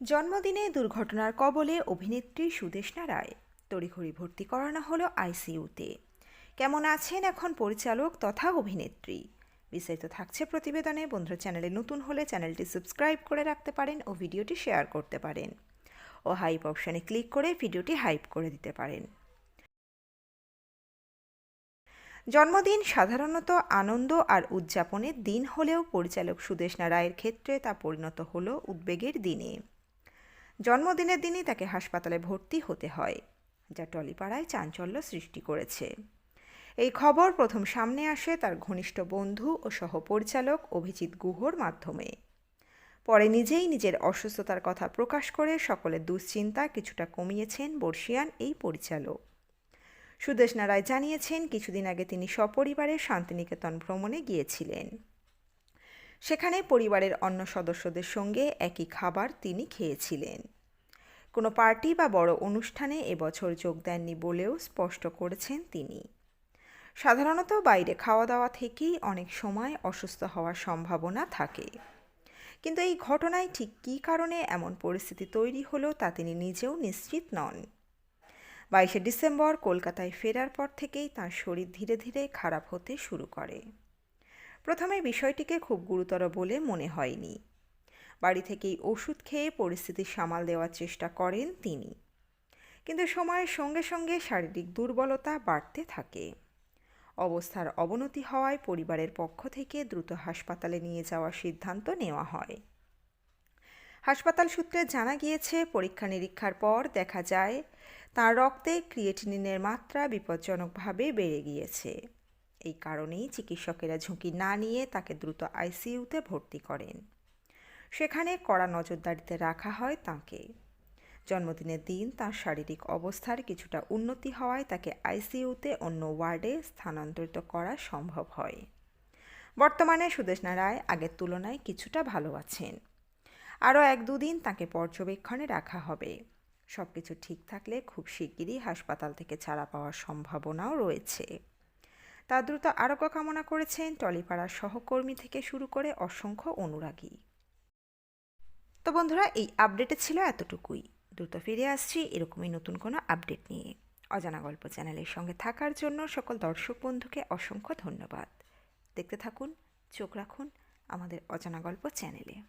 জন্মদিনে দুর্ঘটনার কবলে অভিনেত্রী সুদেষ্ণা রায়। তড়িঘড়ি ভর্তি করানো হলো আইসিইউতে। কেমন আছেন এখন পরিচালক তথা অভিনেত্রী? বিস্তারিত থাকছে প্রতিবেদনে। বন্ধুরা, চ্যানেলে নতুন হলে চ্যানেলটি সাবস্ক্রাইব করে রাখতে পারেন ও ভিডিওটি শেয়ার করতে পারেন। ও হাইপ অপশানে ক্লিক করে ভিডিওটি হাইপ করে দিতে পারেন। জন্মদিন সাধারণত আনন্দ আর উদযাপনের দিন হলেও পরিচালক সুদেষ্ণা রায়ের ক্ষেত্রে তা পরিণত হলো উদ্বেগের দিনে। জন্মদিনের দিনই তাকে হাসপাতালে ভর্তি হতে হয়, যা টলিপাড়ায় চাঞ্চল্য সৃষ্টি করেছে। এই খবর প্রথম সামনে আসে তার ঘনিষ্ঠ বন্ধু ও সহপরিচালক অভিজিৎ গুহর মাধ্যমে। পরে নিজেই নিজের অসুস্থতার কথা প্রকাশ করে সকলের দুশ্চিন্তা কিছুটা কমিয়েছেন বর্ষিয়ান এই পরিচালক। সুদেষ্ণা রায় জানিয়েছেন, কিছুদিন আগে তিনি সপরিবারে শান্তিনিকেতন ভ্রমণে গিয়েছিলেন। সেখানে পরিবারের অন্য সদস্যদের সঙ্গে একই খাবার তিনি খেয়েছিলেন। কোনো পার্টি বা বড় অনুষ্ঠানে এবছর যোগ দেননি বলেও স্পষ্ট করেছেন তিনি। সাধারণত বাইরে খাওয়া দাওয়া থেকেই অনেক সময় অসুস্থ হওয়ার সম্ভাবনা থাকে। কিন্তু এই ঘটনায় ঠিক কী কারণে এমন পরিস্থিতি তৈরি হলো তা তিনি নিজেও নিশ্চিত নন। বাইশে ডিসেম্বর কলকাতায় ফেরার পর থেকেই তার শরীর ধীরে ধীরে খারাপ হতে শুরু করে। প্রথমে বিষয়টিকে খুব গুরুতর বলে মনে হয়নি। বাড়ি থেকেই ওষুধ খেয়ে পরিস্থিতি সামাল দেওয়ার চেষ্টা করেন তিনি। কিন্তু সময়ের সঙ্গে সঙ্গে শারীরিক দুর্বলতা বাড়তে থাকে। অবস্থার অবনতি হওয়ায় পরিবারের পক্ষ থেকে দ্রুত হাসপাতালে নিয়ে যাওয়ার সিদ্ধান্ত নেওয়া হয়। হাসপাতাল সূত্রে জানা গিয়েছে পরীক্ষা নিরীক্ষার পর দেখা যায়, তার রক্তে ক্রিয়েটিনিনের মাত্রা বিপজ্জনকভাবে বেড়ে গিয়েছে। এই কারণেই চিকিৎসকেরা ঝুঁকি না নিয়ে তাকে দ্রুত আইসিইউতে ভর্তি করেন। সেখানে কড়া নজরদারিতে রাখা হয় তাকে। জন্মদিনের দিন তার শারীরিক অবস্থার কিছুটা উন্নতি হওয়ায় তাকে আইসিইউতে অন্য ওয়ার্ডে স্থানান্তরিত করা সম্ভব হয়। বর্তমানে সুদেষ্ণা রায় আগের তুলনায় কিছুটা ভালো আছেন। আরও এক দুদিন তাকে পর্যবেক্ষণে রাখা হবে। সব কিছু ঠিক থাকলে খুব শিগগিরই হাসপাতাল থেকে ছাড়া পাওয়ার সম্ভাবনাও রয়েছে। তার দ্রুত আরোগ্য কামনা করেছেন টলিপাড়ার সহকর্মী থেকে শুরু করে অসংখ্য অনুরাগী। তো বন্ধুরা, এই আপডেটে ছিল এতটুকুই। দ্রুত ফিরে আসছি এরকমই নতুন কোনো আপডেট নিয়ে। অজানা গল্প চ্যানেলের সঙ্গে থাকার জন্য সকল দর্শক বন্ধুকে অসংখ্য ধন্যবাদ। দেখতে থাকুন, চোখ রাখুন আমাদের অজানা গল্প চ্যানেলে।